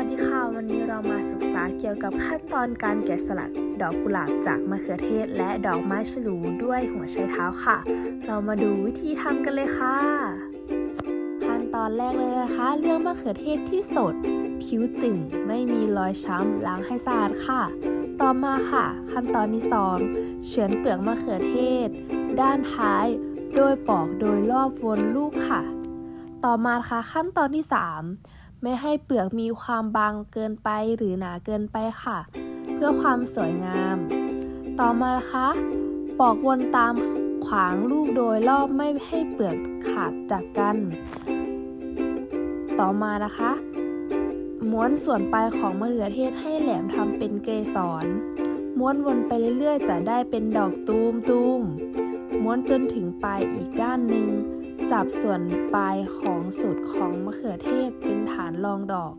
วัสดีค่ะ วันนี้เรามาศึกษาเกี่ยวกับขั้นตอนการแกะสลักดอกกุหลาบจากมะเขือเทศ และดอกไม้ฉลูด้วยหัวไชเท้าค่ะ เรามาดูวิธีทำกันเลยค่ะ ขั้นตอนแรกเลยนะคะ เลือกมะเขือเทศที่สด ผิวตึง ไม่มีรอยช้ำล้างให้สะอาดค่ะ ต่อมาค่ะ ขั้นตอนที่สองเฉือนเปลือกมะเขือเทศ ด้านท้าย โดยปอกโดยรอบวนลูกค่ะ ต่อมาค่ะขั้นตอนที่ 3 ไม่ให้เปลือกมีความบางเกินไปหรือหนาเกินไปค่ะ เพื่อความสวยงาม ต่อมานะคะ ปอกวนตามขวางลูกโดยรอบไม่ให้เปลือกขาดจากกัน ต่อมานะคะ ม้วนส่วนปลายของมะเขือเทศให้แหลมทำเป็นเกสร ม้วนวนไปเรื่อยๆ จะได้เป็นดอกตูมตูมๆม้วนจนถึงปลายอีกด้านหนึ่ง จับส่วนปลายของสุดของมะเขือเทศเป็นฐานรองดอก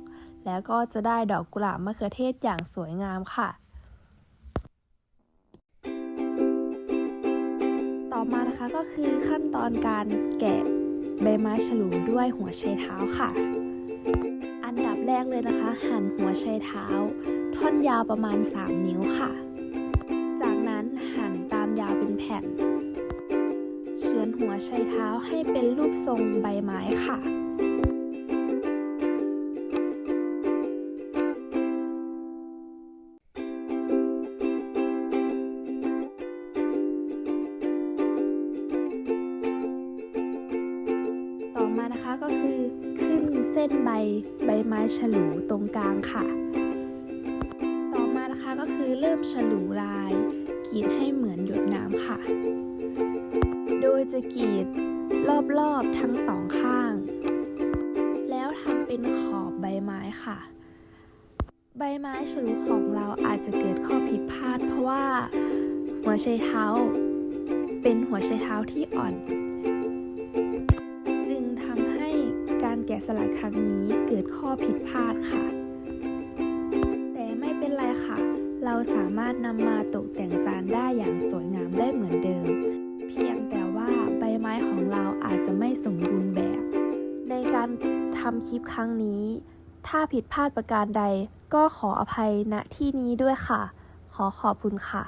แล้วก็จะได้ดอกกุหลาบมะเขือเทศอย่างสวยงามค่ะ ต่อมานะคะก็คือขั้นตอนการแกะใบไม้ฉลูด้วยหัวไชเท้าค่ะ อันดับแรกเลยนะคะ หั่นหัวไชเท้า ท่อนยาวประมาณ 3 นิ้วค่ะ จากนั้นหั่นตามยาวเป็นแผ่นเฉือน หัวไชเท้าให้เป็นรูปทรงใบไม้ค่ะ ต่อมานะคะก็คือขึ้นเส้นใบใบไม้ฉลูตรงกลางค่ะ ต่อมานะคะก็คือเริ่มฉลูลายกรีดให้เหมือนหยดน้ำค่ะ จะกรีดรอบๆทั้งสองข้าง แล้วทำเป็นขอบใบไม้ค่ะ ใบไม้ฉลูของเราอาจจะเกิดข้อผิดพลาด เพราะว่าหัวไชเท้า เป็นหัวไชเท้าที่อ่อน จึงทำให้การแกะสลักครั้งนี้เกิดข้อผิดพลาดค่ะ แต่ไม่เป็นไรค่ะ เราสามารถนำมาตกแต่งจานได้อย่างสวยงามได้เหมือนเดิม การทำคลิปครั้งนี้ ถ้าผิดพลาดประการใดก็ขออภัยณที่นี้ด้วยค่ะ ขอขอบคุณค่ะ